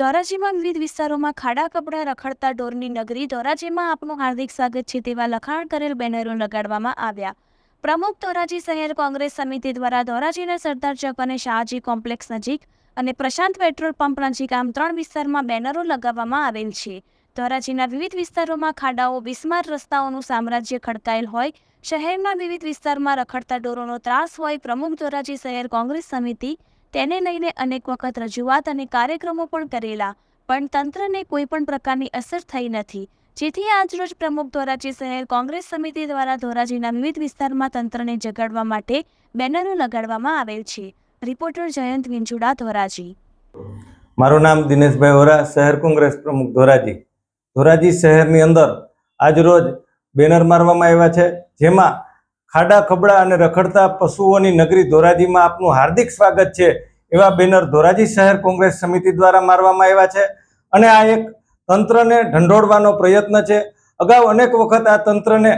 ધોરાજીમાં વિવિધ વિસ્તારોમાં ખાડા કપડા રખડતા ઢોરની નગરી ધોરાજીમાં આપનું હાર્દિક સ્વાગત છે તેવા લખાણ કરેલ બેનરો લગાડવામાં આવ્યા. પ્રમુખ ધોરાજી શહેર કોંગ્રેસ સમિતિ દ્વારા ધોરાજીના સરદાર ચોક અને શાહજી કોમ્પ્લેક્સ નજીક અને પ્રશાંત પેટ્રોલ પંપ નજીક આમ ત્રણ વિસ્તારમાં બેનરો લગાવવામાં આવેલ છે. ધોરાજીના વિવિધ વિસ્તારોમાં ખાડાઓ બિસ્માર રસ્તાઓનું સામ્રાજ્ય ખડકાયેલ હોય, શહેરના વિવિધ વિસ્તારમાં રખડતા ઢોરોનો ત્રાસ હોય, પ્રમુખ ધોરાજી શહેર કોંગ્રેસ સમિતિ તેને લઈને અનેક વખત રજૂઆત અને કાર્યક્રમો પણ કરેલા, પણ તંત્રને કોઈ પણ પ્રકારની અસર થઈ નથી. જેથી આજરોજ પ્રમુખ ધોરાજી શહેર કોંગ્રેસ સમિતિ દ્વારા ધોરાજીના વિવિધ વિસ્તારમાં તંત્રને જગાડવા માટે બેનરો લગાડવામાં આવેલ છે. રિપોર્ટર જયંત વિંજુડા, ધોરાજી. મારું નામ દિનેશભાઈ વોરા, શહેર કોંગ્રેસ પ્રમુખ, ધોરાજી. ધોરાજી શહેરની અંદર આજરોજ બેનર મારવામાં આવ્યા છે, જેમાં ખાડા, ખબડા અને રખડતા પશુઓની નગરી ધોરાજીમાં આપનું હાર્દિક સ્વાગત છે. એવા બેનર ધોરાજી શહેર કોંગ્રેસ સમિતિ દ્વારા મારવામાં આવ્યા છે અને આ એક તંત્રને ઢંઢોળવાનો પ્રયત્ન છે. અગાઉ અનેક વખત આ તંત્રને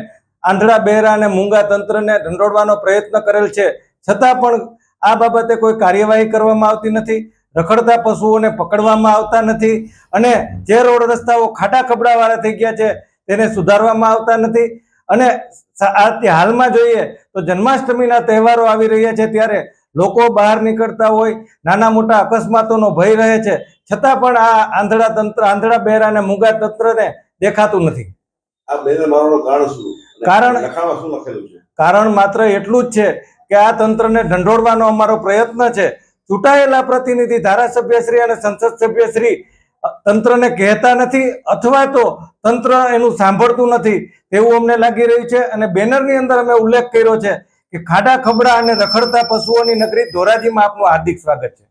આંધળા બહેરા અને મૂંગા તંત્રને ઢંઢોળવાનો પ્રયત્ન કરેલ છે. છતાં પણ આ બાબતે કોઈ કાર્યવાહી કરવામાં આવતી નથી. રખડતા પશુઓને પકડવામાં આવતા નથી અને જે રોડ રસ્તાઓ ખાડા ખબડાવાળા થઈ ગયા છે તેને સુધારવામાં આવતા નથી. અને આ તે હાલમાં જોઈએ તો જન્માષ્ટમીના તહેવારો આવી રહ્યા છે ત્યારે લોકો બહાર નીકળતા હોય નાના મોટા અકસ્માતોનો ભય રહે છે. છતાં પણ આ આંધળા તંત્ર આંધળા બહેરા અને મુગા તંત્રને દેખાતું નથી. કારણ કારણ- માત્ર એટલું જ છે કે આ તંત્રને ઢંઢોળવાનો અમારો પ્રયત્ન છે. ચૂંટાયેલા પ્રતિનિધિ ધારાસભ્યશ્રી અને સંસદ સભ્યશ્રી તંત્રને કહેતા નથી અથવા તો તંત્ર એનું સાંભળતું નથી તેવું અમને લાગી રહ્યું છે. અને બેનરની અંદર અમે ઉલ્લેખ કર્યો છે કે ખાડા, ખબડા અને રખડતા પશુઓની નગરી ધોરાજીમાં આપનું હાર્દિક સ્વાગત છે.